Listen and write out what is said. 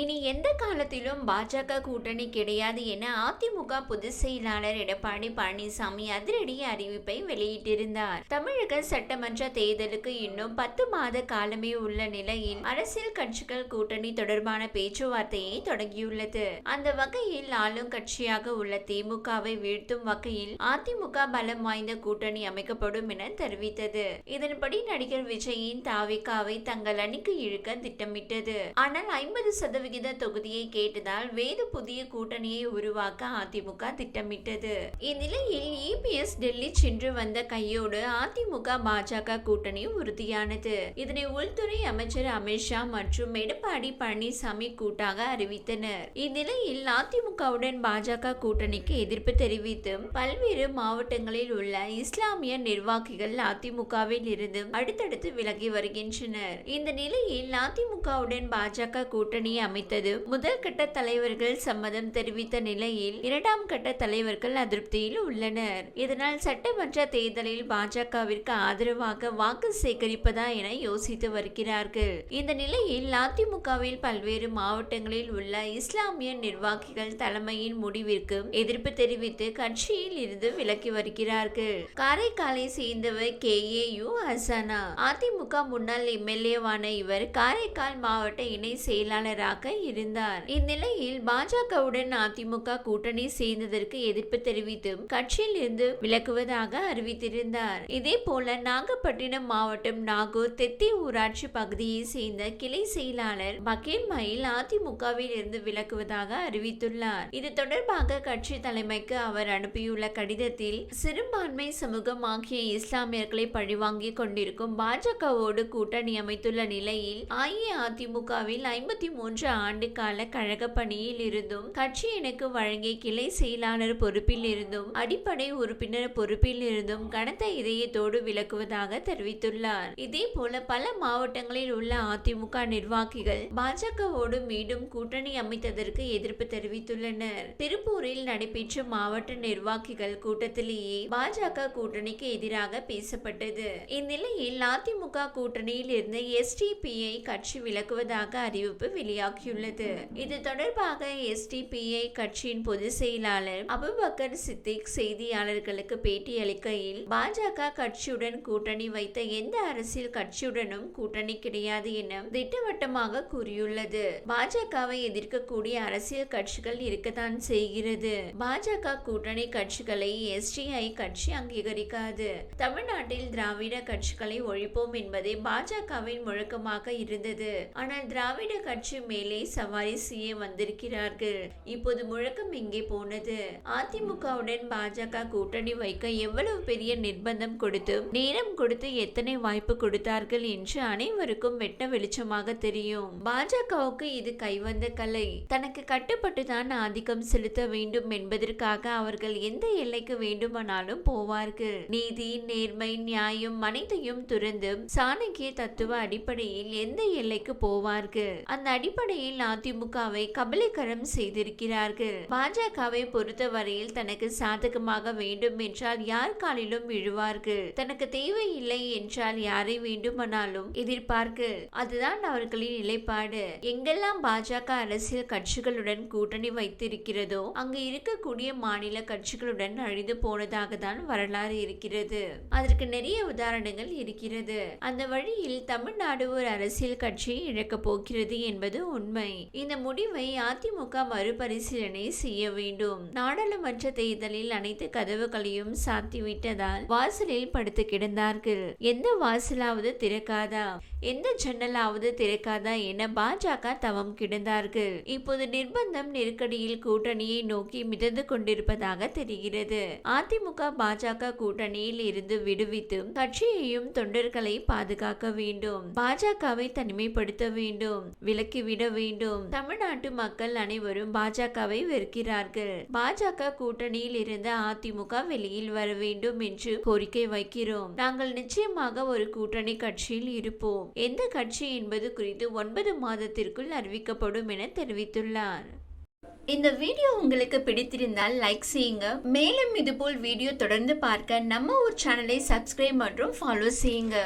இனி எந்த காலத்திலும் பாஜக கூட்டணி கிடையாது என அதிமுக பொதுச் செயலாளர் எடப்பாடி பழனிசாமி அதிரடி அறிவிப்பை வெளியிட்டிருந்தார். தமிழக சட்டமன்ற தேர்தலுக்கு இன்னும் பத்து மாத காலமே உள்ள நிலையில் அரசியல் கட்சிகள் கூட்டணி தொடர்பான பேச்சுவார்த்தையை தொடங்கியுள்ளது. அந்த வகையில் ஆளும் கட்சியாக உள்ள திமுகவை வீழ்த்தும் வகையில் அதிமுக பலம் வாய்ந்த கூட்டணி அமைக்கப்படும் என தெரிவித்தது. இதன்படி நடிகர் விஜயின் தாவிகாவை தங்கள் அணிக்கு இழுக்க திட்டமிட்டது. ஆனால் ஐம்பது சதவிகித தொகுதியை கேட்டதால் வேறு புதிய கூட்டணியை உருவாக்க அதிமுக திட்டமிட்டது. இந்நிலையில் இபிஎஸ் டெல்லி சென்று வந்த கையோடு அதிமுக பாஜக கூட்டணி உறுதியானது. இதனை உள்துறை அமைச்சர் அமித்ஷா மற்றும் எடப்பாடி பழனிசாமி கூட்டாக அறிவித்தனர். இந்நிலையில் அதிமுகவுடன் பாஜக கூட்டணிக்கு எதிர்ப்பு தெரிவித்து பல்வேறு மாவட்டங்களில் உள்ள இஸ்லாமிய நிர்வாகிகள் அதிமுகவில் இருந்து அடுத்தடுத்து விலகி வருகின்றனர். இந்த நிலையில் அதிமுகவுடன் பாஜக கூட்டணி அமைத்தது. முதல் கட்ட தலைவர்கள் சம்மதம் தெரிவித்த நிலையில் இரண்டாம் கட்ட தலைவர்கள் அதிருப்தியில் உள்ளனர். இதனால் சட்டமன்ற தேர்தலில் பாஜகவிற்கு ஆதரவாக வாக்கு சேகரிப்பதா என யோசித்து வருகிறார்கள். இந்த நிலையில் அதிமுகவில் பல்வேறு மாவட்டங்களில் உள்ள இஸ்லாமிய நிர்வாகிகள் தலைமையின் முடிவிற்கு எதிர்ப்பு தெரிவித்து கட்சியில் இருந்து விலக்கி வருகிறார்கள். காரைக்காலை சேர்ந்தவர் கே. ஏ. யு. ஹசனா. அதிமுக முன்னாள் எம்எல்ஏவான இவர் காரைக்கால் மாவட்ட இணை செயலாளராக இருந்தார். இந்நிலையில் பாஜகவுடன் அதிமுக கூட்டணி சேர்ந்ததற்கு எதிர்ப்பு தெரிவித்தும் கட்சியில் இருந்து விலக்குவதாக அறிவித்திருந்தார். இதே போல நாகப்பட்டினம் மாவட்டம் நாகூர் தெத்தி ஊராட்சி பகுதியை சேர்ந்த கிளை செயலாளர் பகேல் மயில் அதிமுகவில் இருந்து விலக்குவதாக அறிவித்துள்ளார். இது தொடர்பாக கட்சி தலைமைக்கு அவர் அனுப்பியுள்ள கடிதத்தில் சிறுபான்மை சமூகம் ஆகிய இஸ்லாமியர்களை பழிவாங்கிக் கொண்டிருக்கும் பாஜகவோடு கூட்டணி அமைத்துள்ள நிலையில் அஇஅதிமுகவில் ஐம்பத்தி மூன்று ஆண்டு கால கழக பணியில் இருந்தும் கட்சி எனக்கு வழங்கிய கிளை செயலாளர் பொறுப்பில் இருந்தும் அடிப்படை உறுப்பினர் பொறுப்பில் இருந்தும் கனத்த இதயத்தோடு விளக்குவதாக தெரிவித்துள்ளார். இதே போல பல மாவட்டங்களில் உள்ள அதிமுக நிர்வாகிகள் பாஜகவோடு மீண்டும் கூட்டணி அமைத்ததற்கு எதிர்ப்பு தெரிவித்துள்ளனர். திருப்பூரில் நடைபெற்ற மாவட்ட நிர்வாகிகள் கூட்டத்திலேயே பாஜக கூட்டணிக்கு எதிராக பேசப்பட்டது. இந்நிலையில் அதிமுக கூட்டணியில் இருந்து எஸ்டிபிஐ கட்சி விலக்குவதாக அறிவிப்பு உருவாக்கியுள்ளது இது தொடர்பாக எஸ்டிபிஐ கட்சியின் பொதுச் செயலாளர் அபுபக்கர் சித்திக் செய்தியாளர்களுக்கு பேட்டியளிக்கையில் பாஜக கட்சியுடன் கூட்டணி வைத்த எந்த அரசியல் கட்சியுடனும் கூட்டணி கிடையாது என திட்டவட்டமாக கூறியுள்ளது. பாஜகவை எதிர்க்கக்கூடிய அரசியல் கட்சிகள் இருக்கத்தான் செய்கிறது. பாஜக கூட்டணி கட்சிகளை எஸ்டிஐ கட்சி அங்கீகரிக்காது. தமிழ்நாட்டில் திராவிட கட்சிகளை ஒழிப்போம் என்பதே பாஜகவின் முழக்கமாக இருந்தது. ஆனால் திராவிட கட்சி மேலே மேலே சவாரி செய்ய வந்திருக்கிறார்கள். இப்போது முழக்கம் எங்கே போனது. அதிமுகவுடன் பாஜக கூட்டணி வைக்க எவ்வளவு பெரிய நிர்பந்தம் கொடுத்து நேரம் கொடுத்து எத்தனை வாய்ப்பு கொடுத்தார்கள் என்று அனைவருக்கும் வெட்ட வெளிச்சமாக தெரியும். பாஜகவுக்கு இது கைவந்த கலை. தனக்கு கட்டுப்பட்டு தான் ஆதிக்கம் செலுத்த வேண்டும் என்பதற்காக அவர்கள் எந்த எல்லைக்கு வேண்டுமானாலும் போவார்கள். நீதி நேர்மை நியாயம் அனைத்தையும் துறந்து சாணக்கிய தத்துவ அடிப்படையில் எந்த எல்லைக்கு போவார்கள்? அந்த அடிப்படை அடிப்படையில் அதிமுகவை கபலீகரம் செய்திருக்கிறார்கள். பாஜகவை பொறுத்தவரையில் தனக்கு சாதகமாக வேண்டும் என்றால் யார் காலிலும் விழுவார்கள். தனக்கு தேவையில்லை என்றால் யாரை வேண்டுமானாலும் எதிர்ப்பார்கள். அதுதான் அவர்களின் நிலைப்பாடு. எங்கெல்லாம் பாஜக அரசியல் கட்சிகளுடன் கூட்டணி வைத்திருக்கிறதோ அங்கு இருக்கக்கூடிய மாநில கட்சிகளுடன் அழிந்து போனதாக தான் வரலாறு இருக்கிறது. அதற்கு நிறைய உதாரணங்கள் இருக்கிறது. அந்த வழியில் தமிழ்நாடு ஒரு அரசியல் கட்சியை இழக்கப் போகிறது என்பது உண்மை. இந்த முடிவை அதிமுக மறுபரிசீலனை செய்ய வேண்டும். நாடாளுமன்ற தேர்தலில் அனைத்து கதவுகளையும் சாத்திவிட்டதால் வாசலில் படுத்து கிடந்தார்கள். எந்த வாசலாவது திறக்காதா? எந்த ஜன்னலாவது திறக்காதா என பாஜக தவம் கிடந்தார்கள். இப்போது நிர்பந்தம் நெருக்கடியில் கூட்டணியை நோக்கி மிதந்து கொண்டிருப்பதாக தெரிகிறது. அதிமுக பாஜக கூட்டணியில் இருந்து விடுவித்து கட்சியையும் தொண்டர்களை பாதுகாக்க வேண்டும். பாஜகவை தனிமைப்படுத்த வேண்டும். விலக்கிவிட வேண்டும். தமிழ்நாட்டு மக்கள் அனைவரும் பாஜகவை வெறுக்கிறார்கள். பாஜக கூட்டணியில் இருந்த அதிமுக வெளியில் வர வேண்டும் என்று கோரிக்கை வைக்கிறோம். நாங்கள் நிச்சயமாக ஒரு கூட்டணி கட்சியில் இருப்போம். எந்த கட்சி என்பது குறித்து ஒன்பது மாதத்திற்குள் அறிவிக்கப்படும் என தெரிவித்துள்ளார். இந்த வீடியோ உங்களுக்கு பிடித்திருந்தால் லைக் செய்யுங்க. மேலும் இதுபோல் வீடியோ தொடர்ந்து பார்க்க நம்ம ஒரு சேனலை சப்ஸ்கிரைப் மற்றும் ஃபாலோ செய்யுங்க.